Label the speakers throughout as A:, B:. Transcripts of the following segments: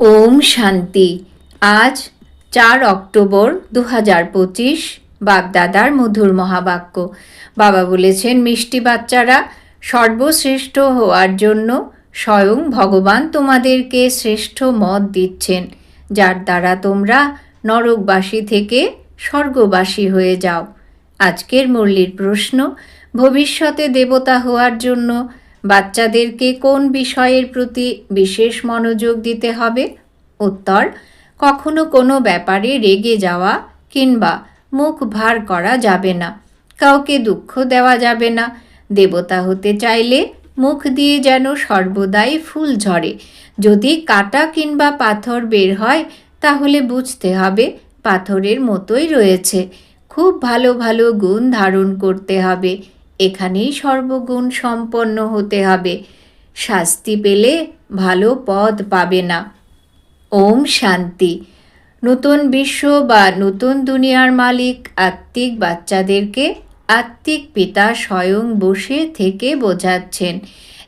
A: ওম শান্তি। আজ চার অক্টোবর দু হাজার পঁচিশ বাগদাদার মধুর মহাবাক্য। বাবা বলেছেন, মিষ্টি বাচ্চারা, সর্বশ্রেষ্ঠ হওয়ার জন্য স্বয়ং ভগবান তোমাদেরকে শ্রেষ্ঠ মত দিচ্ছেন। যার দ্বারা তোমরা নরকবাসী থেকে স্বর্গবাসী হয়ে যাও। আজকের মুরলির প্রশ্ন, ভবিষ্যতে দেবতা হওয়ার জন্য বাচ্চাদেরকে কোন বিষয়ের প্রতি বিশেষ মনোযোগ দিতে হবে? উত্তর, কখনো কোনো ব্যাপারে রেগে যাওয়া কিংবা মুখ ভার করা যাবে না। কাউকে দুঃখ দেওয়া যাবে না। দেবতা হতে চাইলে মুখ দিয়ে যেন সর্বদাই ফুল ঝরে। যদি কাটা কিংবা পাথর বের হয়, তাহলে বুঝতে হবে পাথরের মতোই রয়েছে। খুব ভালো ভালো গুণ ধারণ করতে হবে। এখানেই সর্বগুণ সম্পন্ন হতে হবে। শাস্তি পেলে ভালো পদ পাবে না। ওম শান্তি। নতুন বিশ্ব বা নতুন দুনিয়ার মালিক আত্মিক বাচ্চাদেরকে আত্মিক পিতা স্বয়ং বসে থেকে বোঝাচ্ছেন।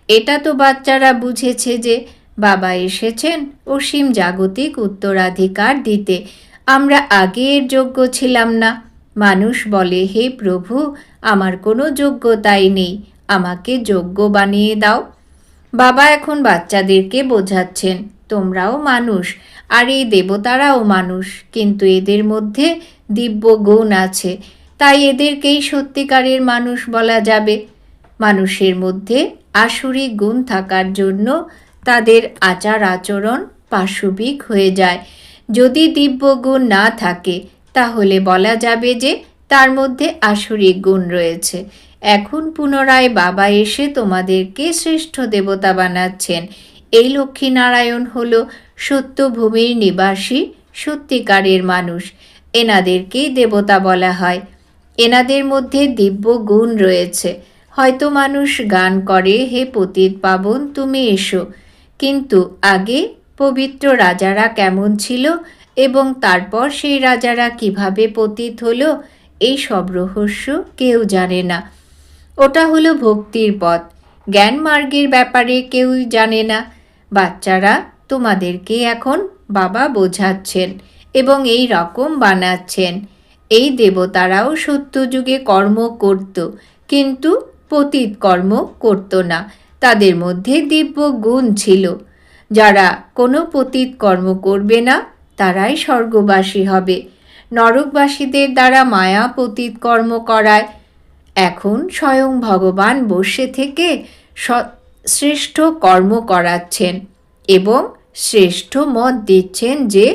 A: এটা তো বাচ্চারা বুঝেছে যে বাবা এসেছেন অসীম জাগতিক উত্তরাধিকার দিতে। আমরা আগে এর যোগ্য ছিলাম না। মানুষ বলে, হে প্রভু, আমার কোনো যোগ্যতাই নেই, আমাকে যোগ্য বানিয়ে দাও। বাবা এখন বাচ্চাদেরকে বোঝাচ্ছেন, তোমরাও মানুষ, আর এই দেবতারাও মানুষ, কিন্তু এদের মধ্যে দিব্য গুণ আছে, তাই এদেরকেই সত্যিকারের মানুষ বলা যাবে। মানুষের মধ্যে আসরিক গুণ থাকার জন্য তাদের আচার আচরণ পাশবিক হয়ে যায়। যদি দিব্য গুণ না থাকে তাহলে বলা যাবে যে তার মধ্যে আসরিক গুণ রয়েছে। এখন পুনরায় বাবা এসে তোমাদেরকে শ্রেষ্ঠ দেবতা বানাচ্ছেন। এই লক্ষ্মীনারায়ণ হল সত্যভূমির নিবাসী, সত্যিকারের মানুষ। এনাদেরকেই দেবতা বলা হয়। এনাদের মধ্যে দিব্য গুণ রয়েছে। হয়তো মানুষ গান করে, হে পতিত পাবন, তুমি এসো। কিন্তু আগে পবিত্র রাজারা কেমন ছিল? এবং তারপর সেই রাজারা কীভাবে পতিত হলো, এই সব রহস্য কেউ জানে না। ওটা হলো ভক্তির পথ। জ্ঞান মার্গের ব্যাপারে কেউই জানে না। বাচ্চারা তোমাদেরকে এখন বাবা বোঝাচ্ছেন এবং এই রকম বানাচ্ছেন। এই দেবতারাও সত্যযুগে কর্ম করত, কিন্তু পতিত কর্ম করত না। তাদের মধ্যে দিব্য গুণ ছিল। যারা কোনো পতিত কর্ম করবে না তারাই স্বর্গবাসী হবে। নরকবাসীদের দ্বারা মায়া পতিত কর্ম করায়। এখন স্বয়ং ভগবান বসে থেকে শ্রেষ্ঠ কর্ম করাচ্ছেন এবং শ্রেষ্ঠ মত দিচ্ছেন যে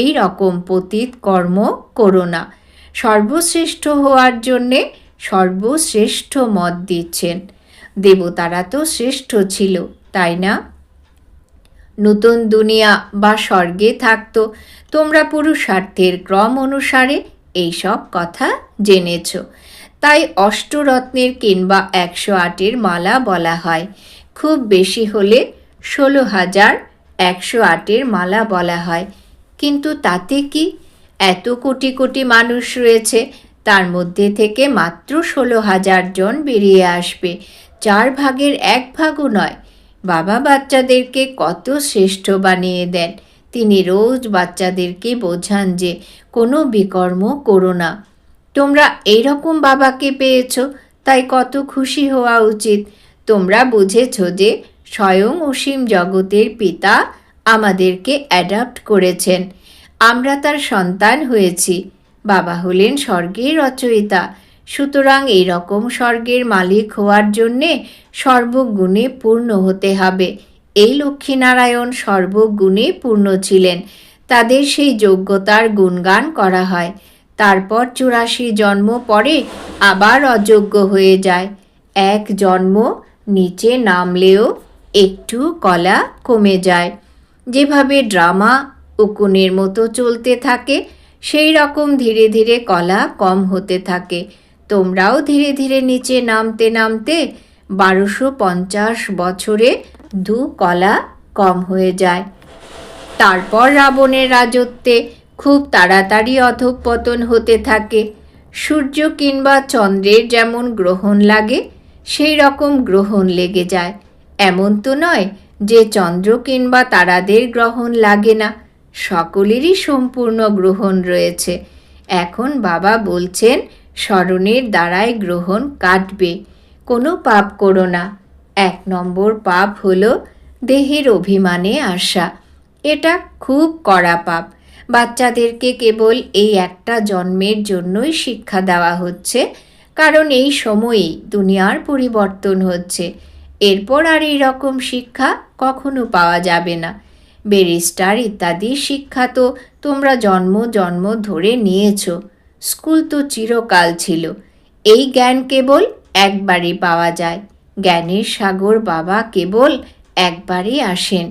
A: এই রকম পতিত কর্ম করো না। সর্বশ্রেষ্ঠ হওয়ার জন্যে সর্বশ্রেষ্ঠ মত দিচ্ছেন। দেবতারা তো শ্রেষ্ঠ ছিল, তাই না? নতুন দুনিয়া বা স্বর্গে থাকতো। তোমরা পুরুষার্থের ক্রম অনুসারে এইসব কথা জেনেছ। তাই অষ্টরত্নের কিংবা একশো আটের মালা বলা হয়। খুব বেশি হলে ষোলো হাজার একশো আটের মালা বলা হয়। কিন্তু তাতে কি? এত কোটি কোটি মানুষ রয়েছে, তার মধ্যে থেকে মাত্র ষোলো হাজার জন বেরিয়ে আসবে। চার ভাগের এক ভাগও নয় বাবা বাচ্চাদেরকে কত শ্রেষ্ঠ বানিয়ে দেন। তিনি রোজ বাচ্চাদেরকে বোঝান যে কোনো বিকর্ম করো না। তোমরা এইরকম বাবাকে পেয়েছ, তাই কত খুশি হওয়া উচিত। তোমরা বুঝেছ যে স্বয়ং অসীম জগতের পিতা আমাদেরকে অ্যাডাপ্ট করেছেন। আমরা তার সন্তান হয়েছি। বাবা হলেন স্বর্গের রচয়িতা। সুতরাং এই রকম স্বর্গের মালিক হওয়ার জন্যে সর্বগুণে পূর্ণ হতে হবে। এই লক্ষ্মীনারায়ণ সর্বগুণে পূর্ণ ছিলেন। তাদের সেই যোগ্যতার গুণগান করা হয়। তারপর চুরাশি জন্ম পরে আবার অযোগ্য হয়ে যায়। এক জন্ম নিচে নামলেও একটু কলা কমে যায়। যেভাবে ড্রামা উকুনের মতো চলতে থাকে, সেই রকম ধীরে ধীরে কলা কম হতে থাকে। তোমরাও ধীরে ধীরে নিচে নামতে নামতে বারোশো পঞ্চাশ বছরে দু কলা কম হয়ে যায়। তারপর রাবণের রাজত্বে খুব তাড়াতাড়ি অধঃপতন হতে থাকে। সূর্য কিংবা চন্দ্রের যেমন গ্রহণ লাগে, সেই রকম গ্রহণ লেগে যায়। এমন তো নয় যে চন্দ্র কিংবা তারাদের গ্রহণ লাগে না, সকলেরই সম্পূর্ণ গ্রহণ রয়েছে। এখন বাবা বলছেন স্মরণের দ্বারাই গ্রহণ কাটবে। কোনো পাপ করো না। এক নম্বর পাপ হলো দেহের অভিমানে আসা এটা খুব কড়া পাপ। বাচ্চাদেরকে কেবল এই একটা জন্মের জন্যই শিক্ষা দেওয়া হচ্ছে, কারণ এই সময়েই দুনিয়ার পরিবর্তন হচ্ছে। এরপর আর এই রকম শিক্ষা কখনো পাওয়া যাবে না। ব্যারিস্টার ইত্যাদি শিক্ষা তো তোমরা জন্ম জন্ম ধরে নিয়েছো। স্কুল তো চিরকাল ছিল। এই জ্ঞান কেবল একবারই পাওয়া যায়। জ্ঞানের সাগর বাবা কেবল একবারই আসেন।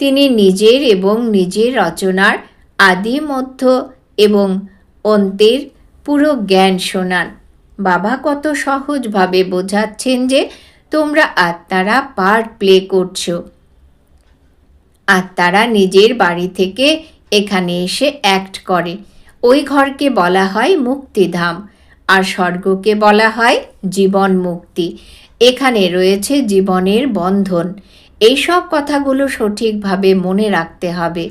A: তিনি নিজের এবং নিজের রচনার আদি মধ্য এবং অন্তের পুরো জ্ঞান শোনান। বাবা কত সহজভাবে বোঝাচ্ছেন যে তোমরা আত্মারা পার্ট প্লে করছ। আত্মারা নিজের বাড়ি থেকে এখানে এসে অ্যাক্ট করে। ওই ঘরকে বলা হয় মুক্তিধাম আর স্বর্গকে বলা হয় জীবন মুক্তি এখানে রয়েছে জীবনের বন্ধন। এইসব কথাগুলো সঠিকভাবে মনে রাখতে হবে।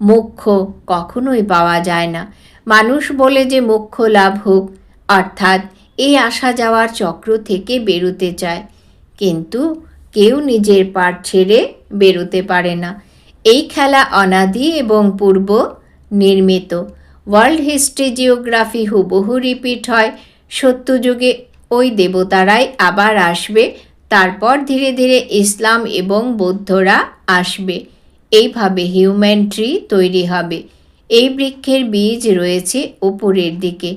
A: মোক্ষ কখনোই পাওয়া যায় না। মানুষ বলে যে মোক্ষ লাভ হোক, অর্থাৎ এই আসা যাওয়ার চক্র থেকে বেরোতে চায়। কিন্তু কেউ নিজের পাঠ ছেড়ে বেরোতে পারে না। এই খেলা অনাদি এবং পূর্ব নির্মিত। ওয়ার্ল্ড হিস্ট্রি জিওগ্রাফি হুবহু রিপিট হয়। সত্যযুগে ওই দেবতারাই আবার আসবে। তারপর ধীরে ধীরে ইসলাম এবং বৌদ্ধরা আসবে। এইভাবে হিউম্যান ট্রি তৈরি হবে। এই বৃক্ষের বীজ রয়েছে ওপরের দিকে।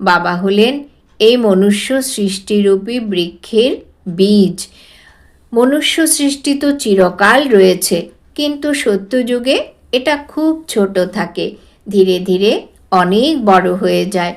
A: বাবা হলেন এই মনুষ্য সৃষ্টিরূপী বৃক্ষের বীজ। মনুষ্য সৃষ্টি তো চিরকাল রয়েছে, কিন্তু সত্যযুগে এটা খুব ছোট থাকে। ধীরে ধীরে অনেক বড় হয়ে যায়।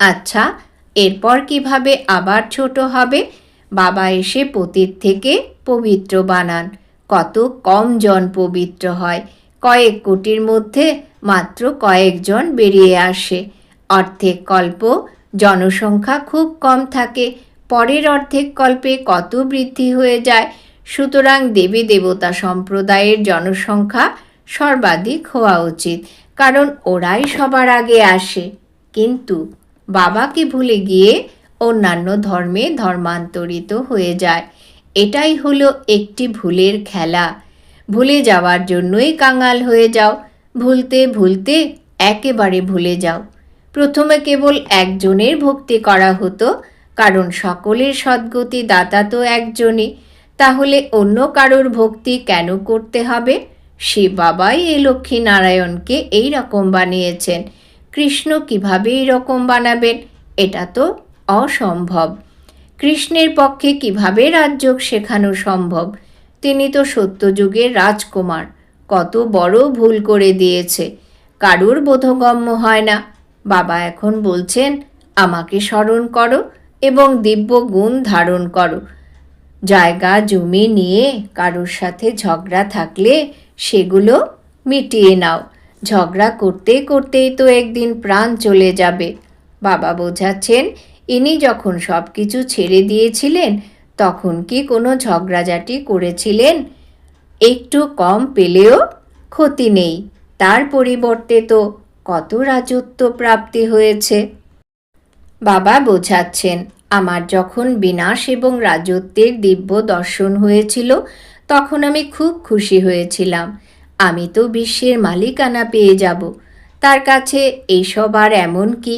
A: আচ্ছা এরপর কীভাবে আবার ছোট হবে? বাবা এসে পতীত থেকে পবিত্র বানান। কত কম জন পবিত্র হয়। কয়েক কোটির মধ্যে মাত্র কয়েকজন বেরিয়ে আসে। অর্ধেক কল্প জনসংখ্যা খুব কম থাকে। পরের অর্ধেক কল্পে কত বৃদ্ধি হয়ে যায়? সুতরাং দেবী দেবতা সম্প্রদায়ের জনসংখ্যা সর্বাধিক হওয়া উচিত। কারণ ওরাই সবার আগে আসে। কিন্তু বাবাকে ভুলে গিয়ে অন্যান্য ধর্মে ধর্মান্তরিত হয়ে যায়। এটাই হলো একটি ভুলের খেলা। ভুলে যাওয়ার জন্যই কাঙাল হয়ে যাও। ভুলতে ভুলতে একেবারে ভুলে যাও। প্রথমে কেবল একজনের ভক্তি করা হতো, কারণ সকলের সদ্গতি দাতা তো একজনই। তাহলে অন্য কারোর ভক্তি কেন করতে হবে? শিব বাবাই এই লক্ষ্মী নারায়ণকে এই রকম বানিয়েছেন। কৃষ্ণ কীভাবে এই রকম বানাবেন? এটা তো অসম্ভব। কৃষ্ণের পক্ষে কীভাবে রাজযোগ শেখানো সম্ভব? তিনি তো সত্যযুগের রাজকুমার। কত বড় ভুল করে দিয়েছে। কারুর বোধগম্য হয় না। বাবা এখন বলছেন, আমাকে স্মরণ করো এবং দিব্য গুণ ধারণ করো। জায়গা, জমি নিয়ে কারোর সাথে ঝগড়া থাকলে সেগুলো মিটিয়ে নাও। ঝগড়া করতে করতেই তো একদিন প্রাণ চলে যাবে। বাবা বোঝাচ্ছেন, ইনি যখন সব কিছু ছেড়ে দিয়েছিলেন, তখন কি কোনো ঝগড়াঝাটি করেছিলেন? একটু কম পেলেও ক্ষতি নেই। তার পরিবর্তে তো কত রাজত্ব প্রাপ্তি হয়েছে। বাবা বোঝাচ্ছেন আমার যখন বিনাশ এবং রাজত্বের দিব্য দর্শন হয়েছিল, তখন আমি খুব খুশি হয়েছিলাম। আমি তো বিশ্বের মালিকানা পেয়ে যাব। তার কাছে এইসব আর এমন কি?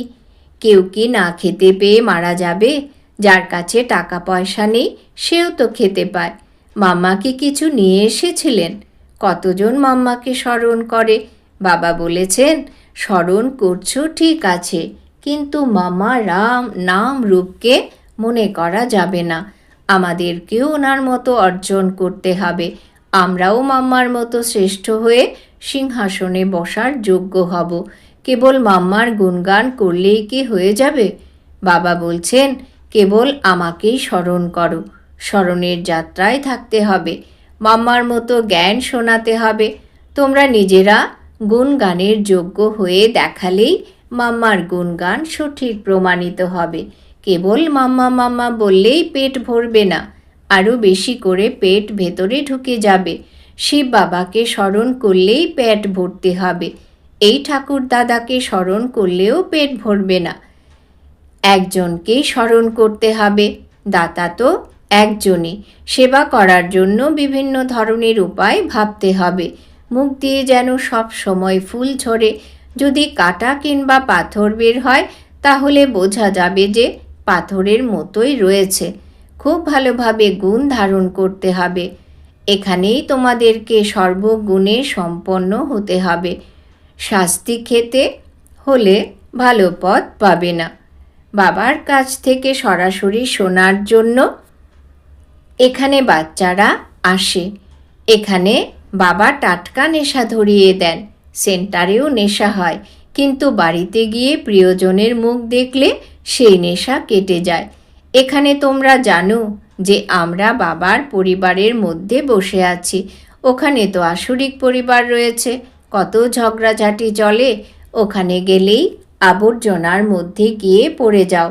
A: কেউ কি না খেতে পেয়ে মারা যাবে? যার কাছে টাকা পয়সা নেই, সেও তো খেতে পায়। মাম্মা কি কিছু নিয়ে এসেছিলেন? কতজন মাম্মাকে স্মরণ করে? বাবা বলেছেন, স্মরণ করছ, ঠিক আছে। কিন্তু মামা রাম নাম রূপকে মনে করা যাবে না। আমাদেরকেও ওনার মতো অর্জন করতে হবে। আমরাও মাম্মার মতো শ্রেষ্ঠ হয়ে সিংহাসনে বসার যোগ্য হব। কেবল মাম্মার গুণগান করলেই কি হয়ে যাবে? বাবা বলছেন, কেবল আমাকেই স্মরণ করো। স্মরণের যাত্রায় থাকতে হবে। মাম্মার মতো জ্ঞান শোনাতে হবে। তোমরা নিজেরা গুণগানের যোগ্য হয়ে দেখালেই মাম্মার গুণগান সঠিক প্রমাণিত হবে। কেবল মাম্মা মাম্মা বললেই পেট ভরবে না, আরও বেশি করে পেট ভেতরে ঢুকে যাবে। শিব বাবাকে স্মরণ করলেই পেট ভরতে হবে। এই ঠাকুর দাদাকে স্মরণ করলেও পেট ভরবে না। একজনকেই স্মরণ করতে হবে। দাতা তো একজনই। সেবা করার জন্য বিভিন্ন ধরনের উপায় ভাবতে হবে। মুখ দিয়ে যেন সব সময় ফুল ঝরে যদি কাটা কিংবা পাথর বের হয়, তাহলে বোঝা যাবে যে পাথরের মতোই রয়েছে। খুব ভালোভাবে গুণ ধারণ করতে হবে। এখানেই তোমাদেরকে সর্বগুণে সম্পন্ন হতে হবে। শাস্তি খেতে হলে ভালো পথ পাবে না। বাবার কাছ থেকে সরাসরি শোনার জন্য এখানে বাচ্চারা আসে। এখানে বাবা টাটকা নেশা ধরিয়ে দেন। সেন্টারেও নেশা হয়। কিন্তু বাড়িতে গিয়ে প্রিয়জনের মুখ দেখলে সেই নেশা কেটে যায়। এখানে তোমরা জানো যে আমরা বাবার পরিবারের মধ্যে বসে আছি। ওখানে তো আসরিক পরিবার রয়েছে। কত ঝগড়াঝাটি চলে। ওখানে গেলেই আবর্জনার মধ্যে গিয়ে পড়ে যাও।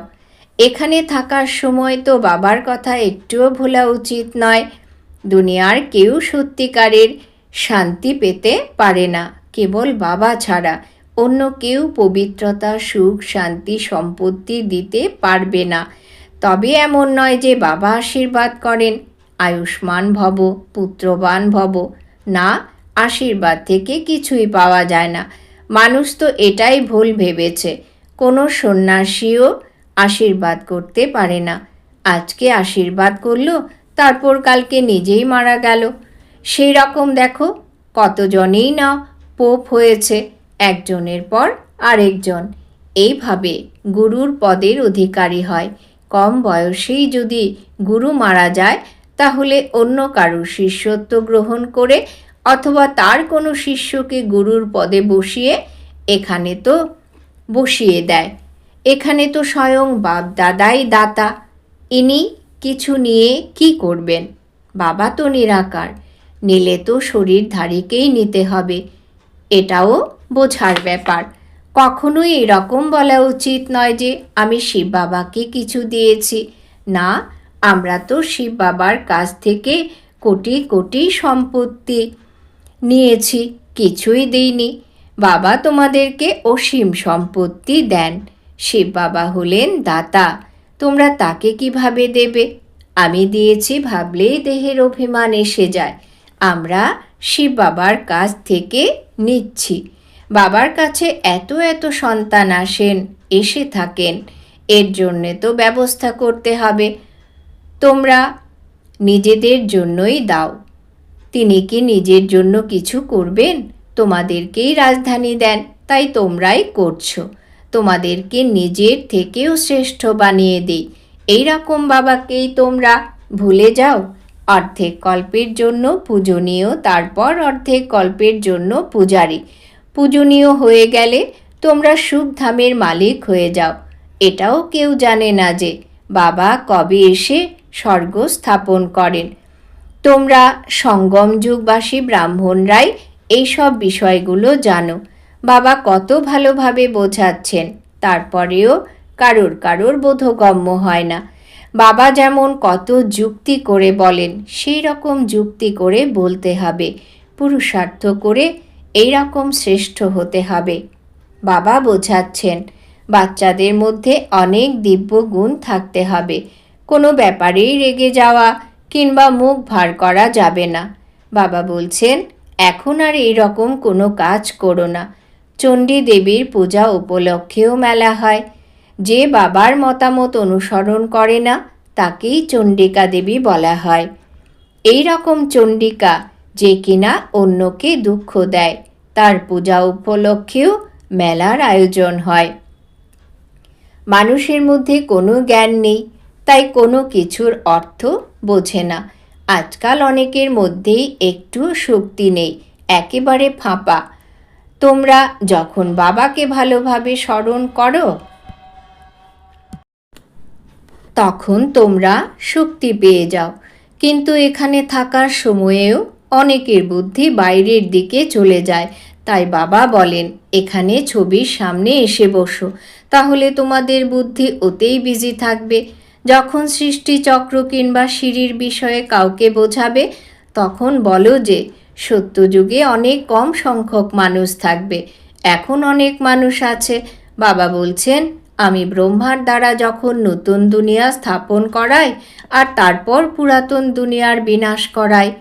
A: এখানে থাকার সময় তো বাবার কথা একটুও ভোলা উচিত নয়। দুনিয়ার কেউ সত্যিকারের শান্তি পেতে পারে না। কেবল বাবা ছাড়া অন্য কেউ পবিত্রতা, সুখ, শান্তি, সম্পত্তি দিতে পারবে না। তবে এমন নয় যে বাবা আশীর্বাদ করেন, আয়ুষ্মান ভব, পুত্রবান ভব। না, আশীর্বাদ থেকে কিছুই পাওয়া যায় না। মানুষ তো এটাই ভুল ভেবেছে, কোনো সন্ন্যাসীও আশীর্বাদ করতে পারে না। আজকে আশীর্বাদ করল, তারপর কালকে নিজেই মারা গেল। সেই রকম দেখো, কতজনেই না পোপ হয়েছে একজনের পর আরেকজন। এইভাবে গুরুর পদের অধিকারী হয়। কম বয়সেই যদি গুরু মারা যায়, তাহলে অন্য কারুর শিষ্যত্ব গ্রহণ করে অথবা তার কোনো শিষ্যকে গুরুর পদে বসিয়ে এখানে তো বসিয়ে দেয়। এখানে তো স্বয়ং বাপ দাদাই দাতা। ইনি কিছু নিয়ে কি করবেন? বাবা তো নিরাকার। নিলে তো শরীরধারীকেই নিতে হবে। এটাও বোঝার ব্যাপার। কখনোই এরকম বলা উচিত নয় যে, আমি শিব বাবাকে কিছু দিয়েছি। না, আমরা তো শিব বাবার কাছ থেকে কোটি কোটি সম্পত্তি নিয়েছি, কিছুই দিইনি। বাবা তোমাদেরকে অসীম সম্পত্তি দেন। শিব বাবা হলেন দাতা। তোমরা তাকে কীভাবে দেবে? আমি দিয়েছি ভাবলেই দেহের অভিমান এসে যায়। আমরা শিব বাবার কাছ থেকে নিচ্ছি। বাবার কাছে এত এত সন্তান আসেন, এসে থাকেন, এর জন্যে তো ব্যবস্থা করতে হবে। তোমরা নিজেদের জন্যই দাও। তিনি কি নিজের জন্য কিছু করবেন? তোমাদেরকেই রাজধানী দেন, তাই তোমরাই করছ। তোমাদেরকে নিজের থেকেও শ্রেষ্ঠ বানিয়ে দিই। এই রকম বাবাকেই তোমরা ভুলে যাও। অর্ধেক কল্পের জন্য পূজনীয়, তারপর অর্ধেক কল্পের জন্য পূজারী। পূজনীয় হয়ে গেলে তোমরা সুখধামের মালিক হয়ে যাও। এটাও কেউ জানে না যে বাবা কবে এসে স্বর্গ স্থাপন করেন। তোমরা সঙ্গম যুগবাসী ব্রাহ্মণরাই এইসব বিষয়গুলো জানো। বাবা কত ভালোভাবে বোঝাচ্ছেন, তারপরেও কারোর কারোর বোধগম্য হয় না। বাবা যেমন কত যুক্তি করে বলেন, সেই রকম যুক্তি করে বলতে হবে। পুরুষার্থ করে এই রকম শ্রেষ্ঠ হতে হবে। বাবা বোঝাচ্ছেন, বাচ্চাদের মধ্যে অনেক দিব্য গুণ থাকতে হবে। কোনো ব্যাপারেই রেগে যাওয়া কিংবা মুখ ভার করা যাবে না। বাবা বলছেন, এখন আর এই রকম কোনো কাজ করো না। চণ্ডী দেবীর পূজা উপলক্ষেও মেলা হয়। যে বাবার মতামত অনুসরণ করে না, তাকেই চণ্ডিকা দেবী বলা হয়। এই রকম চণ্ডিকা যে কিনা অন্যকে দুঃখ দেয়, তার পূজা উপলক্ষেও মেলার আয়োজন হয়। মানুষের মধ্যে কোনো জ্ঞান নেই, তাই কোনো কিছুর অর্থ বোঝে না। আজকাল অনেকের মধ্যেই একটু শক্তি নেই, একেবারে ফাঁপা। তোমরা যখন বাবাকে ভালোভাবে স্মরণ করো তখন তোমরা শক্তি পেয়ে যাও। কিন্তু এখানে থাকার সময়েও অনেকের বুদ্ধি বাইরের দিকে চলে যায়। তাই বাবা বলেন, এখানে ছবির সামনে এসে বসো। তাহলে তোমাদের বুদ্ধি ওতেই বিজি থাকবে। যখন সৃষ্টি চক্র কিংবা সিঁড়ির বিষয়ে কাউকে বোঝাবে, তখন বলো যে, সত্যযুগে অনেক কম সংখ্যক মানুষ থাকবে। এখন অনেক মানুষ আছে। বাবা বলছেন আমি ব্রহ্মার দ্বারা যখন নতুন দুনিয়া স্থাপন করাই আর তারপর পুরাতন দুনিয়ার বিনাশ করাই,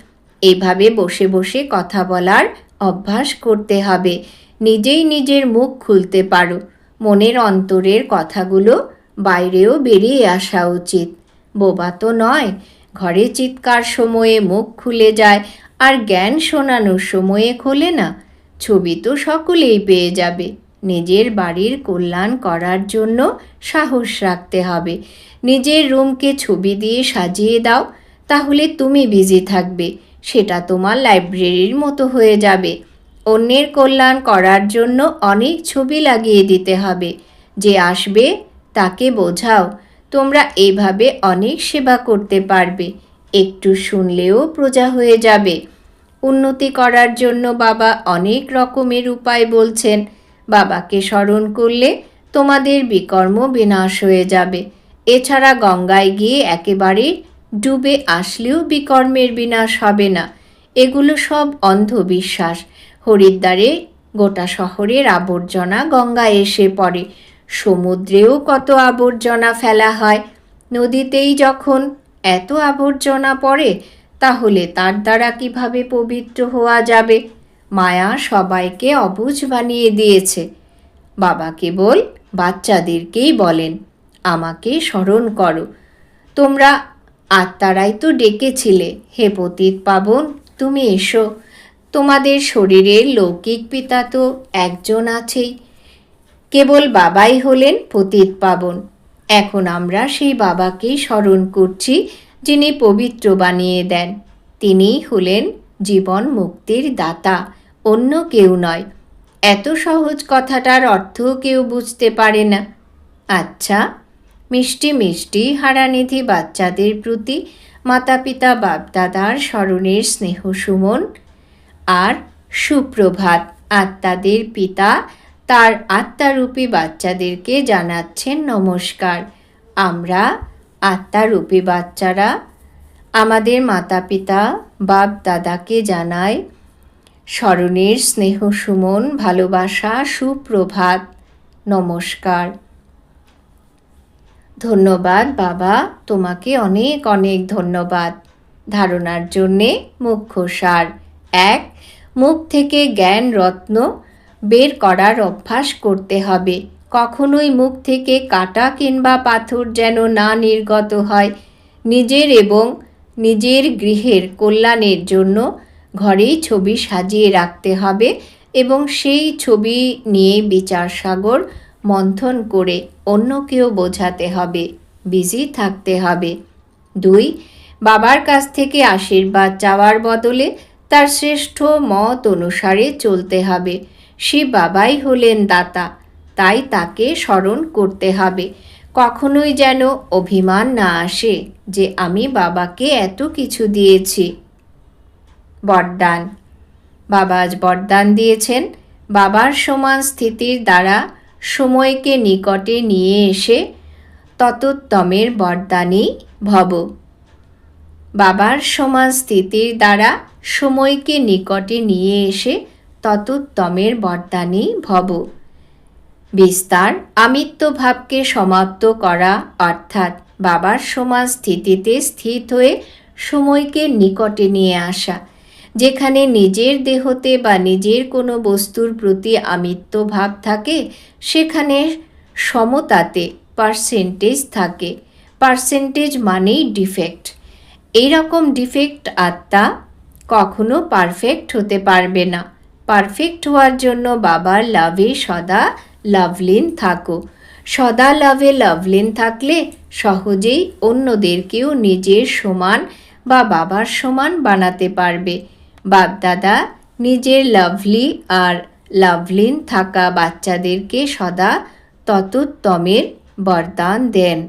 A: এভাবে বসে বসে কথা বলার অভ্যাস করতে হবে। নিজেই নিজের মুখ খুলতে পারো। মনের অন্তরের কথাগুলো বাইরেও বেরিয়ে আসা উচিত। বোবা তো নয়, ঘরে চিৎকার সময়ে মুখ খুলে যায় আর জ্ঞান শোনানোর সময়ে খোলে না। ছবি তো সকলেই পেয়ে যাবে। নিজের বাড়ির কল্যাণ করার জন্য সাহস রাখতে হবে। নিজের রুমকে ছবি দিয়ে সাজিয়ে দাও, তাহলে তুমি বিজি থাকবে। সেটা তোমার লাইব্রেরির মতো হয়ে যাবে। অন্যের কল্যাণ করার জন্য অনেক ছবি লাগিয়ে দিতে হবে। যে আসবে, তাকে বোঝাও। তোমরা এইভাবে অনেক সেবা করতে পারবে। একটু শুনলেও প্রজা হয়ে যাবে। উন্নতি করার জন্য বাবা অনেক রকমের উপায় বলছেন। বাবাকে স্মরণ করলে তোমাদের বিকর্ম বিনাশ হয়ে যাবে। এছাড়া গঙ্গায় গিয়ে একেবারে ডুবে আসলেও বিকর্মের বিনাশ হবে না। এগুলো সব অন্ধবিশ্বাস। হরিদ্বারে গোটা শহরের আবর্জনা গঙ্গায় এসে পড়ে। সমুদ্রেও কত আবর্জনা ফেলা হয়। নদীতেই যখন এত আবর্জনা পড়ে, তাহলে তার দ্বারা কীভাবে পবিত্র হওয়া যাবে? মায়া সবাইকে অবুঝ বানিয়ে দিয়েছে। বাবা কেবল বাচ্চাদেরকেই বলেন, আমাকে স্মরণ করো। তোমরা আত্মারাই তো ডেকেছিলে। হে পতিত পাবন, তুমি এসো। তোমাদের শরীরের লৌকিক পিতা তো একজন আছেই। কেবল বাবাই হলেন পতিত পাবন। এখন আমরা সেই বাবাকেই স্মরণ করছি যিনি পবিত্র বানিয়ে দেন। তিনিই হলেন জীবন মুক্তির দাতা, অন্য কেউ নয়। এত সহজ কথাটার অর্থ কেউ বুঝতে পারে না। আচ্ছা মিষ্টি মিষ্টি হারানিধি বাচ্চাদের প্রতি মাতা পিতা বাপদাদার স্মরণের স্নেহ সুমন আর সুপ্রভাত আত্মাদের পিতা তার আত্মারূপী বাচ্চাদেরকে জানাচ্ছেন নমস্কার। আমরা আত্মারূপী বাচ্চারা আমাদের মাতা পিতা বাপ দাদাকে জানাই, স্মরণের স্নেহ সুমন, ভালোবাসা, সুপ্রভাত, নমস্কার। ধন্যবাদ বাবা, তোমাকে অনেক অনেক ধন্যবাদ। ধারণার জন্যে মুখ্য সার। এক, মুখ থেকে জ্ঞান রত্ন বের করার অভ্যাস করতে হবে। কখনোই মুখ থেকে কাটা কিংবা পাথর যেন না নির্গত হয়। নিজের এবং নিজের গৃহের কল্যাণের জন্য ঘরেই ছবি সাজিয়ে রাখতে হবে এবং সেই ছবি নিয়ে বিচার সাগর মন্থন করে অন্যকেও বোঝাতে হবে, বিজি থাকতে হবে। দুই, বাবার কাছ থেকে আশীর্বাদ চাওয়ার বদলে তার শ্রেষ্ঠ মত অনুসারে চলতে হবে। সে বাবাই হলেন দাতা, তাই তাকে স্মরণ করতে হবে। কখনোই যেন অভিমান না আসে যে আমি বাবাকে এত কিছু দিয়েছি। বরদান। বাবা আজ বরদান দিয়েছেন। বাবার সমান স্থিতির দ্বারা সময়কে নিকটে নিয়ে এসে ততোত্তমের বরদানই ভব। বাবার সমান স্থিতির দ্বারা সময়কে নিকটে নিয়ে এসে ততোত্তমের বরদানই ভব। বিস্তার আমিত্ব ভাবকে সমাপ্ত করা, অর্থাৎ বাবার সমান স্থিতিতে স্থিত হয়ে সময়কে নিকটে নিয়ে আসা, যেখানে নিজের দেহতে বা নিজের কোনো বস্তুর প্রতি আমিত্ব ভাব থাকে, সেখানে সমতাতে পার্সেন্টেজ থাকে। পার্সেন্টেজ মানেই ডিফেক্ট এইরকম ডিফেক্ট আত্মা কখনো পারফেক্ট হতে পারবে না। পারফেক্ট হওয়ার জন্য বাবার লাভে সদা লাভলিন থাকো। সদা লাভে লাভলিন থাকলে সহজেই অন্যদেরকেও নিজের সমান বা বাবার সমান বানাতে পারবে। বাপদাদা, নিজের লাভলি আর লাভলিন থাকা বাচ্চাদেরকে সদা ততোত্তমের বরদান দেন।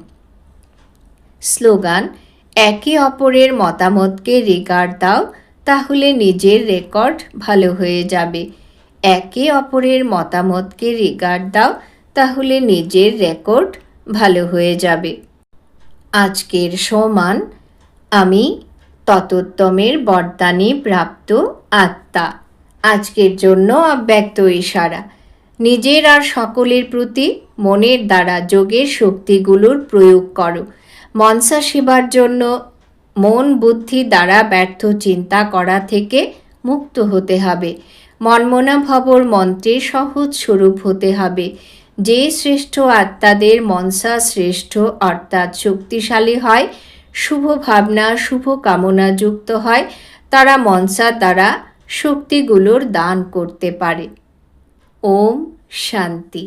A: স্লোগান, একে অপরের মতামতকে রেগার্ড দাও, তাহলে নিজের রেকর্ড ভালো হয়ে যাবে। একে অপরের মতামতকে রিগার্ড দাও, তাহলে নিজের রেকর্ড ভালো হয়ে যাবে। আজকের সমান, আমি ততোত্তমের বরদানে প্রাপ্ত আত্মা। আজকের জন্য অব্যক্ত ইশারা। নিজের আর সকলের প্রতি মনের দ্বারা যোগের শক্তিগুলোর প্রয়োগ করো। মনসা সেবার জন্য মন বুদ্ধি দ্বারা ব্যর্থ চিন্তা করা থেকে মুক্ত হতে হবে। মনমনা ভবর মন্ত্রের সহজ স্বরূপ হতে হবে। যে শ্রেষ্ঠ আত্মাদের মনসা শ্রেষ্ঠ, অর্থাৎ শক্তিশালী হয়, শুভ ভাবনা, শুভ কামনা যুক্ত হয়, তারা মনসা দ্বারা শক্তিগুলোর দান করতে পারে। ওম শান্তি।